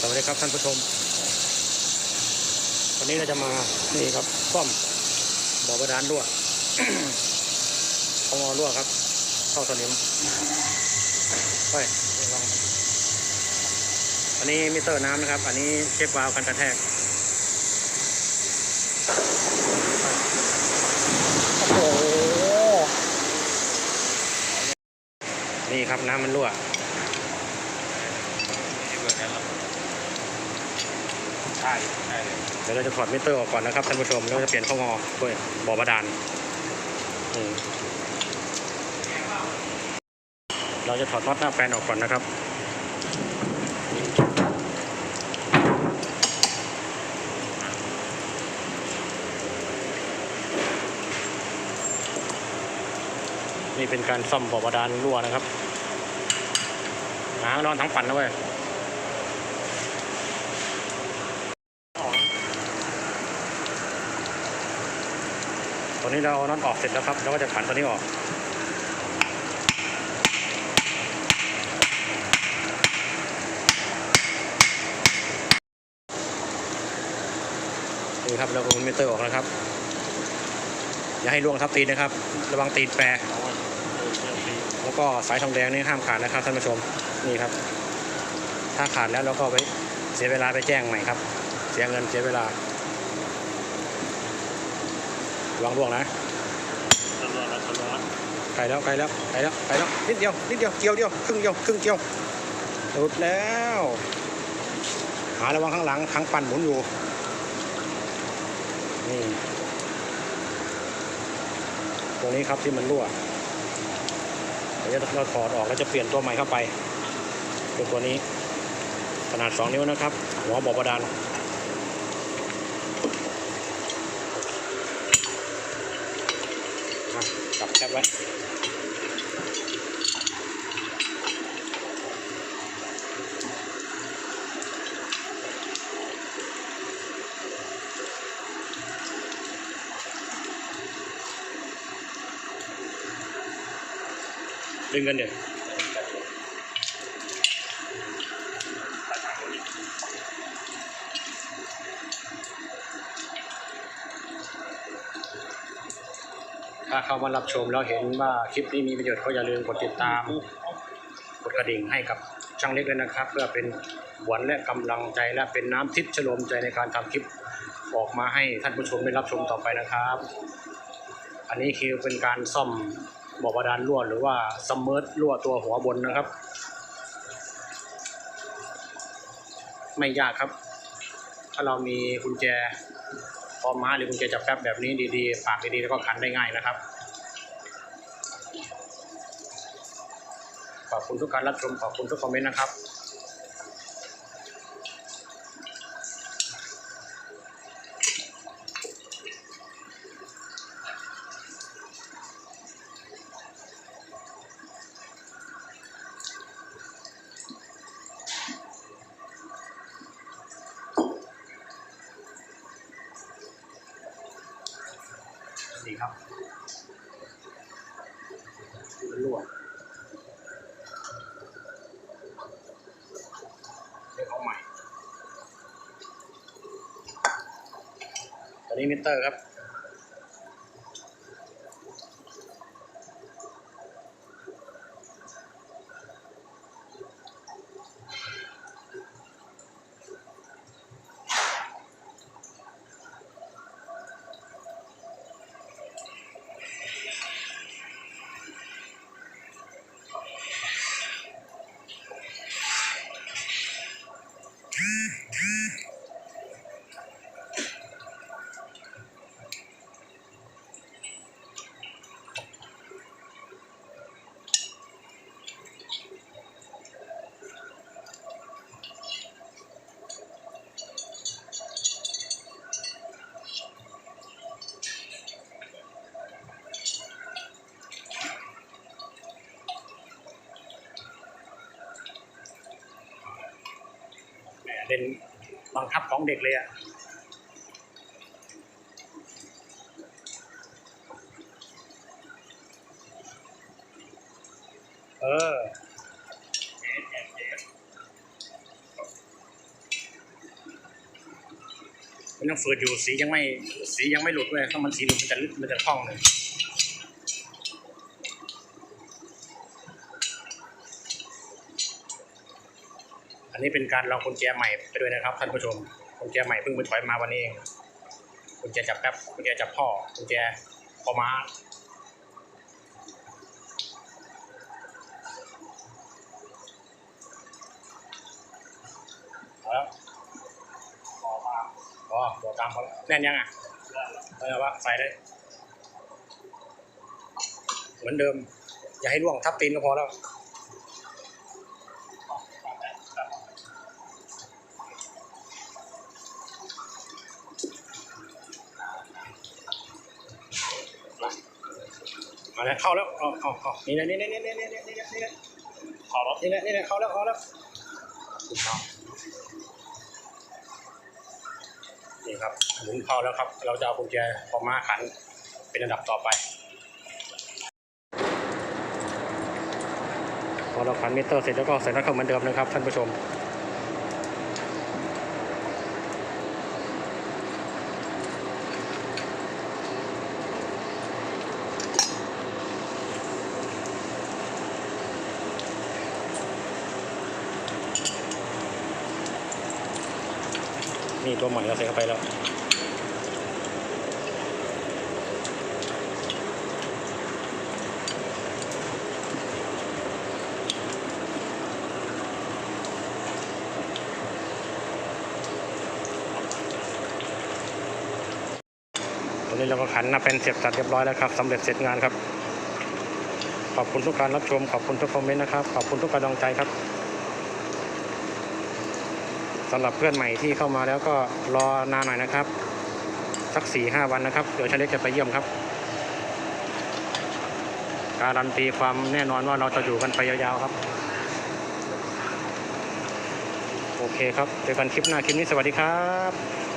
สวัสดีครับท่านผู้ชม วันนี้เราจะมานี่ครับซ่อมบ่อบาดาลรั่วของอรั่วครับ เข้าสนิมไปลองอันนี้มิเตอร์น้ำนะครับ อันนี้เช็ควาล์วคันกระแทกโอ้โหนี่ครับน้ำมันรั่ว ใช่ใช่เดี๋ยวเราจะถอดมิเตอร์ออกก่อนนะครับท่านผู้ชมแล้วจะเปลี่ยนข้องอด้วยบ่อบาดาลอืมเราจะถอดน็อตหน้าแปลนออกก่อนนะครับนี่เป็นการซ่อมบ่อบาดาลรั่วนะครับหานอนทั้งปั่นนะเว้ย อนนี้เราน็อตออกเสร็จแล้วครับเราก็จะขันตัวนี้ออกนี่ครับเราก็มิเตอร์ออกนะครับ อย่าให้ล่วงทับตีนนะครับ ระวังตีนแปรแล้วก็สายทองแดงนี่ห้ามขาดนะครับท่านผู้ชมนี่ครับ ถ้าขาดแล้วเราก็ไปเสียเวลาไปแจ้งใหม่ครับ เสียเงินเสียเวลา ระวังล่วงนะตลอดแล้วตลอดไกลแล้วไกลแล้วไกลแล้วไกลแล้วนิดเดียวนิดเดียวเกี่ยวเดียวครึ่งเดียวครึ่งเกี่ยวหลุดแล้ว หาระวังข้างหลังทั้งปั่นหมุนอยู่นี่ตรงนี้ครับที่มันรั่วเดี๋ยวเราถอดออกแล้วจะเปลี่ยนตัวใหม่เข้าไปเป็นตัวนี้ขนาด 2 นิ้วนะครับ หัวบอกบาดาล อะจับแคปไว้ดึงกันเดี๋ยว ถ้าเข้ามารับชมแล้วเห็นว่าคลิปนี้มีประโยชน์ก็อย่าลืมกดติดตาม กดกระดิ่งให้กับช่างเล็กเลยนะครับ เพื่อเป็นหวนและกำลังใจและเป็นน้ำทิพย์ชโลมใจในการทำคลิปออกมาให้ท่านผู้ชมได้รับชมต่อไปนะครับ อันนี้คือเป็นการซ่อมบ่อบาดาลรั่วหรือว่าซัมเมอร์รั่วตัวหัวบนนะครับ ไม่ยากครับ ถ้าเรามีกุญแจ พอม้าหรือคุณเจจับแป๊บแบบนี้ดีๆ ปากดีๆ แล้วก็ขันได้ง่ายนะครับ ขอบคุณทุกการรับชม ขอบคุณทุกคอมเมนต์นะครับ ครับรั่วเรียกเอาใหม่ ตอนนี้มิเตอร์ครับ เป็นบังคับของเด็กเลยอะ่ะเออมันยังเฟื่อยู่สียังไม่สียังไม่หลุดเลยถ้ามันสีหลุดมันจะมันจะคล่องเลย อันนี้เป็นการลองกุญแจใหม่ไปด้วยนะครับท่านผู้ชมกุญแจใหม่เพิ่งไปถอยมาวันนี้เองกุญแจจับแป๊บกุญแจจับพ่อกุญแจคอม้าเอาแล้วอมาอ๋อตัวตามเขาแล้วแน่นยังอะเออว่าใส่ได้ เหมือนเดิม อย่าให้ล่วงทับตีนก็พอแล้ว มาแล้วเข้าแล้วเอาเอาเอานี่นะนี่นะนี่นะนี่นะนี่นะนี่นะขอรถนี่นะนี่นะเข้าแล้วเข้าแล้วนี่ครับหมุนเข้าแล้วครับ เราจะเอากุญแจออกมาขันเป็นอันดับต่อไปพอเราขันมิเตอร์เสร็จแล้วก็ใส่น็อตเข้าเหมือนเดิมนะครับท่านผู้ชม นี่ตัวใหม่เราใส่เข้าไปแล้วตอนนี้เราก็ขันนาเป็นเสียบตัดเรียบร้อยแล้วครับสำเร็จเสร็จงานครับ ขอบคุณทุกการรับชม ขอบคุณทุกคอมเมนต์นะครับ ขอบคุณทุกกำลังใจครับ สำหรับเพื่อนใหม่ที่เข้ามาแล้วก็รอนานหน่อยนะครับ สักสี่ห้าวันนะครับ เดี๋ยวชาเล็กจะไปเยี่ยมครับ การันตีความแน่นอนว่าเราจะอยู่กันไปยาวๆครับ โอเคครับเจอกันคลิปหน้าคลิปนี้สวัสดีครับ